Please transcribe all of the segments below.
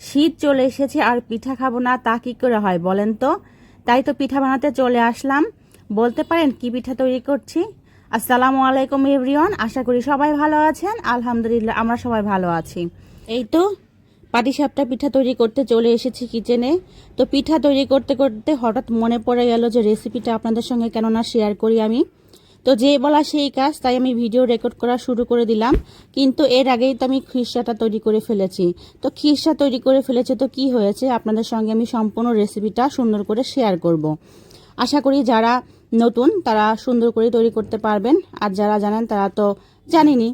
শীত চলে এসেছে আর পিঠা খাব না, তা কি করে হয় বলেন তো? তাই তো পিঠা বানাতে চলে আসলাম। বলতে পারেন কি পিঠা তৈরি করছি? আসসালামু আলাইকুম এভরিওয়ান, আশা করি সবাই ভালো আছেন। আলহামদুলিল্লাহ, আমরা সবাই ভালো আছি। এই তো পাটিসাপটা পিঠা তৈরি করতে চলে এসেছি কিচেনে। তো পিঠা তৈরি করতে করতে হঠাৎ মনে পড়ে গেল যে রেসিপিটা আপনাদের সঙ্গে কেন না শেয়ার করি আমি। তো যে বলা সেই কাজ, তাই আমি ভিডিও রেকর্ড করা শুরু করে দিলাম। কিন্তু এর আগেই তো আমি খিরসাটা তৈরি করে ফেলেছি। তো খিরসা তৈরি করে ফেলেছে তো কি হয়েছে? আপনাদের সঙ্গে আমি সম্পূর্ণ রেসিপিটা সুন্দর করে শেয়ার করব। আশা করি যারা নতুন, তারা সুন্দর করে তৈরি করতে পারবেন। আর যারা জানেন, তারা তো জানেনই।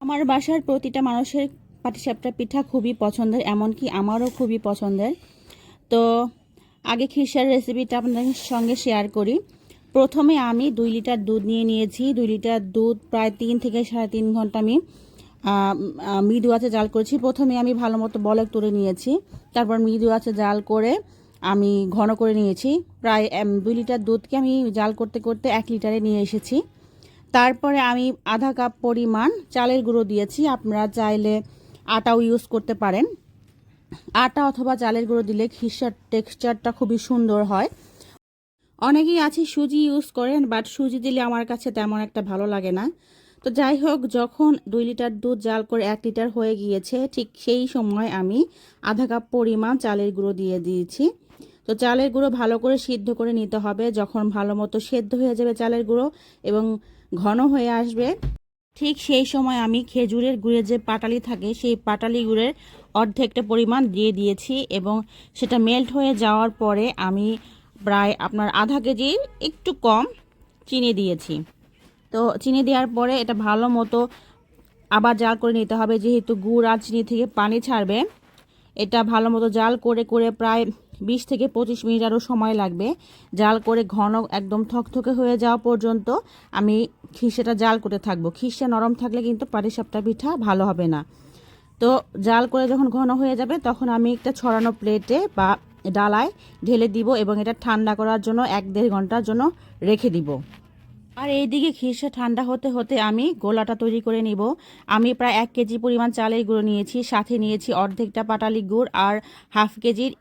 আমার বাসার প্রতিটা মানুষের পাটিসাপটা পিঠা খুবই পছন্দের, এমনকি আমারও খুবই পছন্দের। তো আগে খিরসার রেসিপিটা আপনাদের সঙ্গে শেয়ার করি। প্রথমে আমি দুই লিটার দুধ নিয়ে নিয়েছি। দুই লিটার দুধ প্রায় তিন থেকে সাড়ে তিন ঘণ্টা আমি মৃদু আছে জাল করেছি। প্রথমে আমি ভালো মতো বলক তুলে নিয়েছি। তারপর মৃদু আছে জাল করে আমি ঘন করে নিয়েছি। প্রায় দুই লিটার দুধকে আমি জাল করতে করতে এক লিটারে নিয়ে এসেছি। তারপরে আমি আধা কাপ পরিমাণ চালের গুঁড়ো দিয়েছি। আপনারা চাইলে আটাও ইউজ করতে পারেন। আটা অথবা চালের গুঁড়ো দিলে খিসার টেক্সচারটা খুবই সুন্দর হয়। অনেকেই আছে সুজি ইউজ করেন বাট সুজি দিলে আমার কাছে তেমন একটা ভালো লাগে না। তো যাই হোক, যখন দুই লিটার দুধ জাল করে এক লিটার হয়ে গিয়েছে, ঠিক সেই সময় আমি আধা কাপ পরিমাণ চালের গুঁড়ো দিয়ে দিয়েছি। তো চালের গুঁড়ো ভালো করে সিদ্ধ করে নিতে হবে, যখন ভালো মতো সেদ্ধ হয়ে যাবে চালের গুঁড়ো এবং ঘন হয়ে আসবে। ঠিক সেই সময় আমি খেজুরের গুড়ের যে পাটালি থাকে, সেই পাটালি গুড়ের অর্ধেকটা পরিমাণ দিয়ে দিয়েছি এবং সেটা মেল্ট হয়ে যাওয়ার পরে আমি প্রায় আপনার আধা কেজি একটু কম চিনি দিয়েছি। তো চিনি দেওয়ার পরে এটা ভালো মতো আবার জাল করে নিতে হবে। যেহেতু গুড় আর চিনি থেকে পানি ছাড়বে, এটা ভালো মতো জাল করে করে প্রায় বিশ থেকে পঁচিশ মিনিট আরও সময় লাগবে। জাল করে ঘন একদম থকথকে হয়ে যাওয়া পর্যন্ত আমি খিসেটা জাল করে থাকব। খিসে নরম থাকলে কিন্তু পাটিসাপটা পিঠা ভালো হবে না। তো জাল করে যখন ঘন হয়ে যাবে, তখন আমি একটা ছড়ানো প্লেটে বা ডালায় ঢেলে দিব এবং এটা ঠান্ডা করার জন্য এক দেড় ঘণ্টার জন্য রেখে দিব। আর এই দিকে খিরসা ঠান্ডা হতে হতে আমি গোলাটা তৈরি করে নিব। আমি প্রায় এক কেজি পরিমাণ চালের গুঁড়ো নিয়েছি, সাথে নিয়েছি অর্ধেকটা পাটালি গুড় আর হাফ কেজির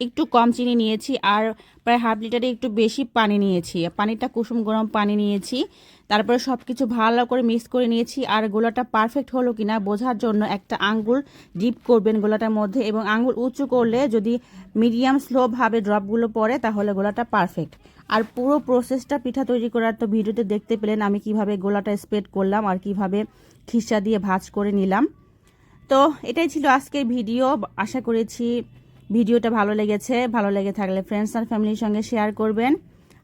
একটু কম চিনি নিয়েছি আর প্রায় হাফ লিটারে একটু বেশি পানি নিয়েছি। পানিটা কুসুম গরম পানি নিয়েছি। তারপরে সব কিছু ভালো করে মিক্স করে নিয়েছি আর গোলাটা পারফেক্ট হলো কিনা বোঝার জন্য একটা আঙ্গুল ডিপ করবেন গোলাটার মধ্যে এবং আঙ্গুল উঁচু করলে যদি মিডিয়াম স্লোভাবে ড্রপগুলো পড়ে তাহলে গোলাটা পারফেক্ট আর পুরো প্রসেসটা পিঠা তৈরি করার তো ভিডিওতে দেখতে পেলেন আমি কীভাবে গোলাটা স্প্রেড করলাম আর কীভাবে খিসা দিয়ে ভাজ করে নিলাম। তো এটাই ছিল আজকের ভিডিও। আশা করেছি ভিডিওটা ভালো লেগেছে, ভালো লেগে থাকলে ফ্রেন্ডস আর ফ্যামিলির সঙ্গে শেয়ার করবেন।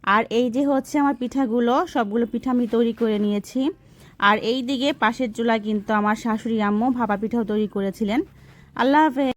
আর এই যে হচ্ছে আমার পিঠাগুলো, সবগুলো পিঠা আমি তৈরি করে নিয়েছি। আর এই দিকে পাশের চুলা কিন্তু আমার শাশুড়ি, আম্মু, ভাপা পিঠাও তৈরি করেছিলেন। আল্লাহ হাফেজ।